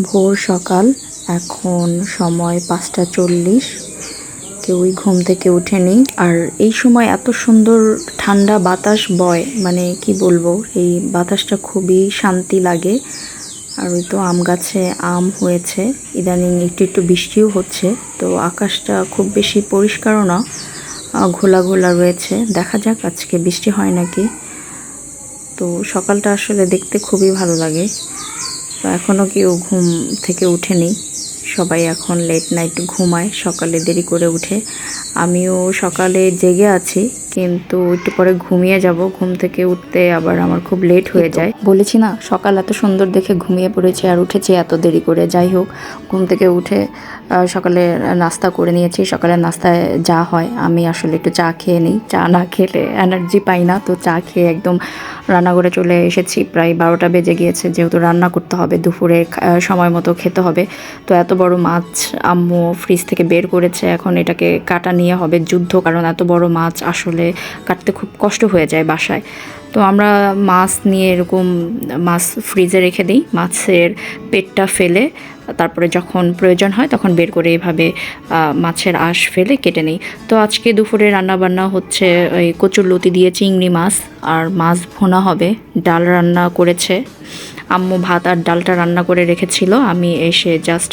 ভোর সকাল, এখন সময় পাঁচটা চল্লিশ। কেউই ঘুম থেকে ওঠেনি। আর এই সময় এত সুন্দর ঠান্ডা বাতাস বয় মানে কি বলব, এই বাতাসটা খুবই শান্তি লাগে। আর ওই তো আম গাছে আম হয়েছে। ইদানিং একটু একটু বৃষ্টিও হচ্ছে, তো আকাশটা খুব বেশি পরিষ্কারও না ঘোলা ঘোলা রয়েছে। দেখা যাক, আজকে বৃষ্টি হয় নাকি। তো সকালটা আসলে দেখতে খুবই ভালো লাগে। এখনও কেউ ঘুম থেকে উঠেনি। সবাই এখন লেট নাইট ঘুমায়, সকালে দেরি করে উঠে। আমিও সকালে জেগে আছি। কিন্তু একটু পরে ঘুমিয়ে যাব। ঘুম থেকে উঠতে আবার আমার খুব লেট হয়ে যায়। বলেছি না সকাল এত সুন্দর দেখে ঘুমিয়ে পড়েছি আর উঠেছি এত দেরি করে। যাই হোক ঘুম থেকে উঠে সকালে নাস্তা করে নিয়েছি। সকালে নাস্তায় যা হয় আমি আসলে একটু চা খেয়ে নিই। চা না খেলে এনার্জি পাই না তো চা খেয়ে একদম রান্নাঘরে চলে এসেছি। প্রায় বারোটা বেজে গিয়েছে যেহেতু রান্না করতে হবে দুপুরে সময় মতো খেতে হবে। তো এত বড় মাছ আম্মু ফ্রিজ থেকে বের করেছে এখন এটাকে কাটা নিয়ে হবে যুদ্ধ কারণ এত বড় মাছ আসলে কাটতে খুব কষ্ট হয়ে যায় বাসায়। তো আমরা মাছ নিয়ে এরকম মাছ ফ্রিজে রেখে দিই, মাছের পেটটা ফেলে, তারপরে যখন প্রয়োজন হয় তখন বের করে এভাবে মাছের আঁশ ফেলে কেটে নিই। তো আজকে দুপুরে রান্না বান্না হচ্ছে ওই কচুর লতি দিয়ে চিংড়ি মাছ, আর মাছ ভোনা হবে, ডাল রান্না করেছে। আম্মু ভাত আর ডালটা রান্না করে রেখেছিল। আমি এসে জাস্ট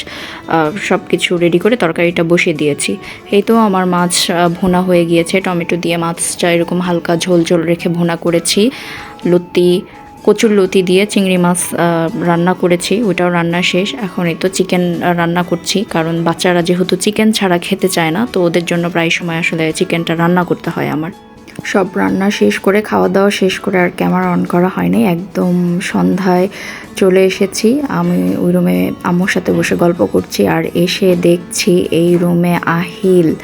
সব কিছু রেডি করে তরকারিটা বসিয়ে দিয়েছি। এই তো আমার মাছ ভুনা হয়ে গিয়েছে। টমেটো দিয়ে মাছটা এরকম হালকা ঝোল ঝোল রেখে ভুনা করেছি। লতি, কচুর লতি দিয়ে চিংড়ি মাছ রান্না করেছি। ওটাও রান্না শেষ। এখন এই তো চিকেন রান্না করছি। কারণ বাচ্চারা যেহেতু চিকেন ছাড়া খেতে চায় না, তো ওদের জন্য প্রায় সময় আসলে চিকেনটা রান্না করতে হয় আমার। সব রান্না শেষ করে খাওয়া দাওয়া শেষ করে আর ক্যামেরা অন করা হয়নি। একদম সন্ধ্যায় চলে এসেছি। আমি ওই রুমে আম্মুর সাথে বসে গল্প করছি আর এসে দেখছি এই রুমে আহিল।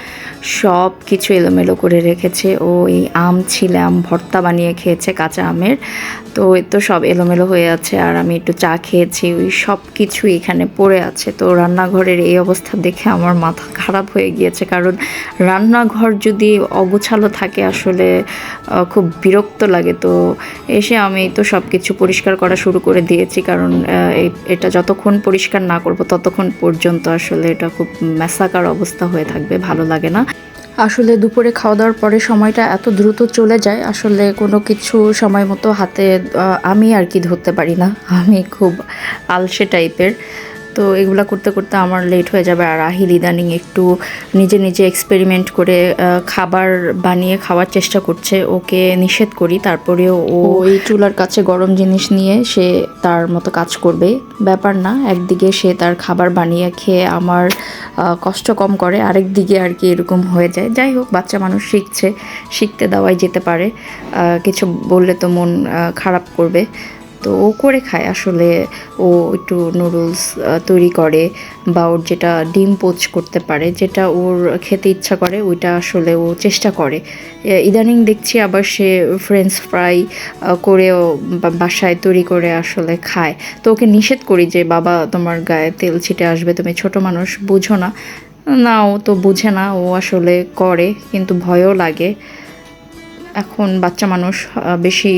সব কিছু এলোমেলো করে রেখেছে। ও এই আম ছিলে, আম ভর্তা বানিয়ে খেয়েছে কাঁচা আমের। তো এই তো সব এলোমেলো হয়ে আছে আর আমি একটু চা খেয়েছি। ওই সব কিছু এখানে পড়ে আছে। তো রান্নাঘরের এই অবস্থা দেখে আমার মাথা খারাপ হয়ে গিয়েছে। কারণ রান্নাঘর যদি অগোছালো থাকে আসলে খুব বিরক্ত লাগে। তো এসে আমি তো সব কিছু পরিষ্কার করা শুরু করে দিয়েছি। কারণ এটা যতক্ষণ পরিষ্কার না করব ততক্ষণ পর্যন্ত আসলে এটা খুব মেসাকার অবস্থা হয়ে থাকবে, ভালো লাগে না। আসলে দুপুরে খাওয়া দাওয়ার পরে সময়টা এত দ্রুত চলে যায়, আসলে কোনো কিছু সময় মতো হাতে আমি আর কি ধরতে পারি না। আমি খুব আলসে টাইপের তো এগুলো করতে করতে আমার লেট হয়ে যাবে। আর আহিল ইদানিং একটু নিজে নিজে এক্সপেরিমেন্ট করে খাবার বানিয়ে খাওয়ার চেষ্টা করছে। ওকে নিষেধ করি, তারপরেও ও এই চুলার কাছে গরম জিনিস নিয়ে সে তার মতো কাজ করবে। ব্যাপার না, একদিকে সে তার খাবার বানিয়ে খেয়ে আমার কষ্ট কম করে আরেক দিকে আর কি এরকম হয়ে যায়। যাই হোক, বাচ্চা মানুষ শিখছে, শিখতে দেওয়াই যেতে পারে। কিছু বললে তো মন খারাপ করবে। তো ও করে খায়। আসলে ও একটু নুডলস তৈরি করে বা ওর যেটা ডিম পোচ করতে পারে, যেটা ওর খেতে ইচ্ছা করে, ওইটা আসলে ও চেষ্টা করে। ইদানিং দেখছি আবার সে ফ্রেঞ্চ ফ্রাই করেও বাসায় তৈরি করে আসলে খায়। তো ওকে নিষেধ করি যে, বাবা, তোমার গায়ে তেল ছিটে আসবে, তুমি ছোট মানুষ, বুঝো না। না, ও তো বুঝে না, ও আসলে করে, কিন্তু ভয়ও লাগে। এখন বাচ্চা মানুষ বেশি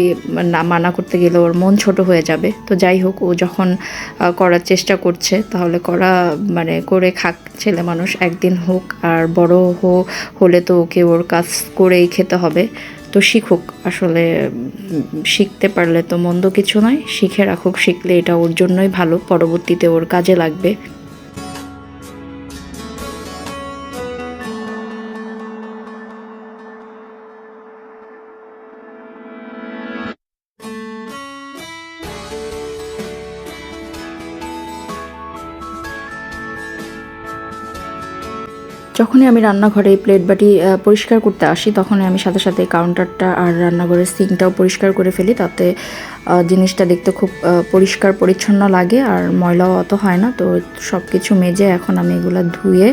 না, মানা করতে গেলে ওর মন ছোট হয়ে যাবে। তো যাই হোক, ও যখন করার চেষ্টা করছে, তাহলে করা মানে করে খাক ছেলে মানুষ, একদিন হোক। আর বড় হো, হলে তো ওকে ওর কাজ করেই খেতে হবে। তো শিখুক, আসলে শিখতে পারলে তো মন্দ কিছু নয়। শিখে রাখুক, শিখলে এটা ওর জন্যই ভালো, পরবর্তীতে ওর কাজে লাগবে। যখনই আমি রান্নাঘরে প্লেট বাটি পরিষ্কার করতে আসি, তখনই আমি সাথে সাথে কাউন্টারটা আর রান্নাঘরের সিঙ্কটাও পরিষ্কার করে ফেলি। তাতে জিনিসটা দেখতে খুব পরিষ্কার, পরিচ্ছন্ন লাগে আর ময়লাও অত হয় না। তো সব কিছু মেজে এখন আমি এগুলো ধুয়ে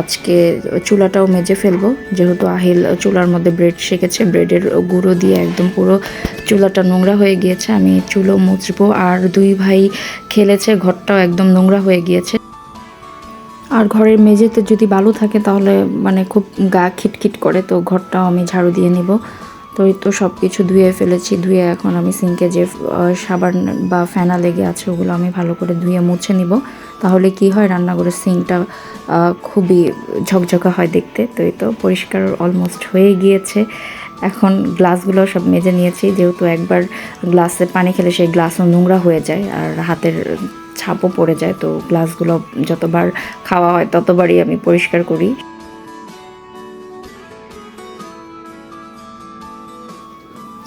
আজকে চুলাটাও মেজে ফেলব। যেহেতু আহিল চুলার মধ্যে ব্রেড শেখেছে ব্রেডের গুঁড়ো দিয়ে একদম পুরো চুলাটা নোংরা হয়ে গিয়েছে। আমি চুলো মুছবো আর দুই ভাই খেলেছে, ঘরটাও একদম নোংরা হয়ে গিয়েছে। আর ঘরের মেঝেতে যদি বালু থাকে তাহলে মানে খুব গা খিটখিট করে, তো ঘরটাও আমি ঝাড়ু দিয়ে নিব। তো এই তো সব কিছু ধুয়ে ফেলেছি, ধুয়ে এখন আমি সিঙ্কে যে সাবান বা ফেনা লেগে আছে ওগুলো আমি ভালো করে ধুয়ে মুছে নিব। তাহলে কি হয়, রান্নাঘরের সিঙ্কটা খুবই ঝকঝকা হয় দেখতে। তো এই তো পরিষ্কার অলমোস্ট হয়ে গিয়েছে। এখন গ্লাসগুলো সব মেজে নিয়েছি, যেহেতু একবার গ্লাসে পানি খেলে সেই গ্লাসও নোংরা হয়ে যায়, আর হাতের ছাপও পড়ে যায়, তো গ্লাসগুলো যতবার খাওয়া হয় ততবারই আমি পরিষ্কার করি।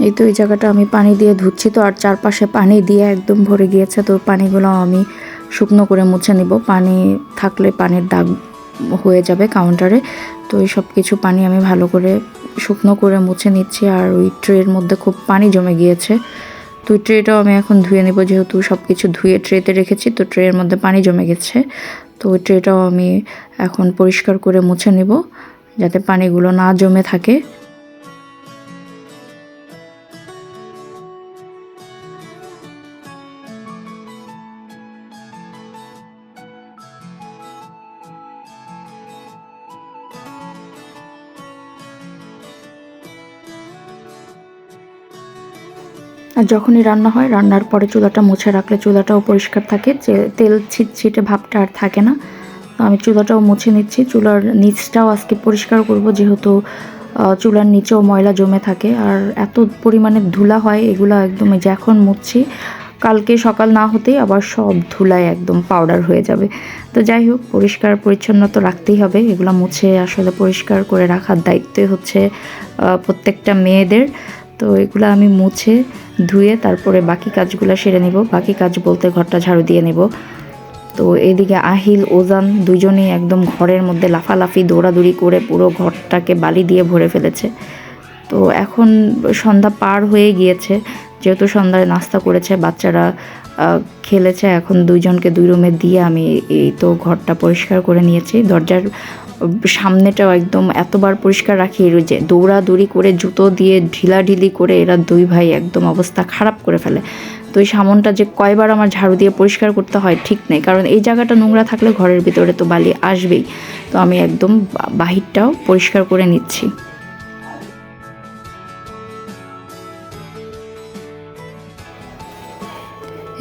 এই তো এই জায়গাটা আমি পানি দিয়ে ধুচ্ছি, তো আর চারপাশে পানি দিয়ে একদম ভরে গিয়েছে, তো পানিগুলো আমি শুকনো করে মুছে নিব। পানি থাকলে পানির দাগ হয়ে যাবে কাউন্টারে তো এই সব কিছু পানি আমি ভালো করে শুকনো করে মুছে নিচ্ছি, আর ওই ট্রের মধ্যে খুব পানি জমে গিয়েছে। তো ট্রেটাও আমি এখন ধুয়ে নেব, যেহেতু সব কিছু ধুয়ে ট্রেতে রেখেছি, তো ট্রের মধ্যে পানি জমে গেছে। তো ওই ট্রেটাও আমি এখন পরিষ্কার করে মুছে নেব, যাতে পানিগুলো না জমে থাকে। আর যখনই রান্না হয়, রান্নার পরে চুলাটা মুছে রাখলে চুলাটাও পরিষ্কার থাকে, যে তেল ছিটছিটে ভাবটা আর থাকে না। তো আমি চুলাটাও মুছে নিচ্ছি। চুলার নিচটাও আজকে পরিষ্কার করব, যেহেতু চুলার নিচেও ময়লা জমে থাকে। আর এত পরিমাণে ধুলা হয়, এগুলো একদম যে এখন মুছছি। কালকে সকাল না হতেই আবার সব ধুলায় একদম পাউডার হয়ে যাবে। তো যাই হোক, পরিষ্কার পরিচ্ছন্ন তো রাখতেই হবে। এগুলো মুছে আসলে পরিষ্কার করে রাখার দায়িত্বই হচ্ছে প্রত্যেকটা মেয়েদের। তো এগুলো আমি মুছে ধুয়ে তারপরে বাকি কাজগুলো সেরে নিব। বাকি কাজ বলতে ঘরটা ঝাড়ু দিয়ে নেব। তো এদিকে আহিল, ওজান দুজনেই একদম ঘরের মধ্যে লাফালাফি, দৌড়াদৌড়ি করে পুরো ঘরটাকে বালি দিয়ে ভরে ফেলেছে। তো এখন সন্ধ্যা পার হয়ে গিয়েছে। যেহেতু সন্ধ্যায় নাস্তা করেছে, বাচ্চারা খেলেছে। এখন দুইজনকে দুই রুমে দিয়ে আমি এই তো ঘরটা পরিষ্কার করে নিয়েছি। দরজার সামনেটাও একদম এতবার পরিষ্কার রাখি যে দৌড়াদৌড়ি করে জুতো দিয়ে ঢিলাঢিলি করে এরা দুই ভাই একদম অবস্থা খারাপ করে ফেলে। তো এই সামনটা যে কয়বার আমার ঝাড়ু দিয়ে পরিষ্কার করতে হয় ঠিক নেই, কারণ এই জায়গাটা নোংরা থাকলে ঘরের ভিতরে তো বালি আসবেই। তো আমি একদম বাহিরটাও পরিষ্কার করে নিচ্ছি।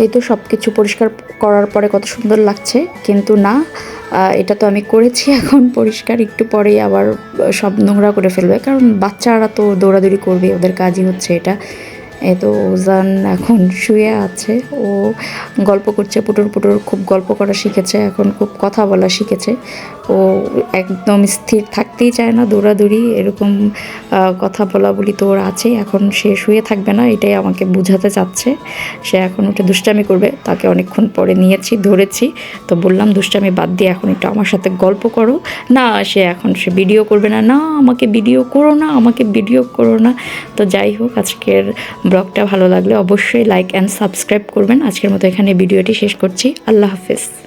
এই তো সব কিছু পরিষ্কার করার পরে কত সুন্দর লাগছে, কিন্তু না এটা তো আমি করেছি এখন পরিষ্কার, একটু পরেই আবার সব নোংরা করে ফেলবে। কারণ বাচ্চারা তো দৌড়াদৌড়ি করবে, ওদের কাজই হচ্ছে এটা। তো ওজান এখন শুয়ে আছে, ও গল্প করছে, পুটুর পুটুর খুব গল্প করা শিখেছে, এখন খুব কথা বলা শিখেছে। ও একদম স্থির থাকতেই চায় না, দৌড়াদৌড়ি, এরকম কথা বলা বলি তো ওর আছে এখন সে শুয়ে থাকবে না, এটাই আমাকে বোঝাতে চাচ্ছে। সে এখন উঠে দুষ্টামি করবে, তাকে অনেকক্ষণ পরে নিয়েছি, ধরেছি, তো বললাম, দুষ্টামি বাদ দিয়ে এখন একটু আমার সাথে গল্প করো। না, সে এখন সে ভিডিও করবে না না, আমাকে ভিডিও করো না, আমাকে ভিডিও করো না। তো যাই হোক, আজকের ব্লগটা ভালো লাগলে অবশ্যই লাইক অ্যান্ড সাবস্ক্রাইব করবেন। আজকের মতো এখানে ভিডিওটি শেষ করছি। আল্লাহ হাফেজ।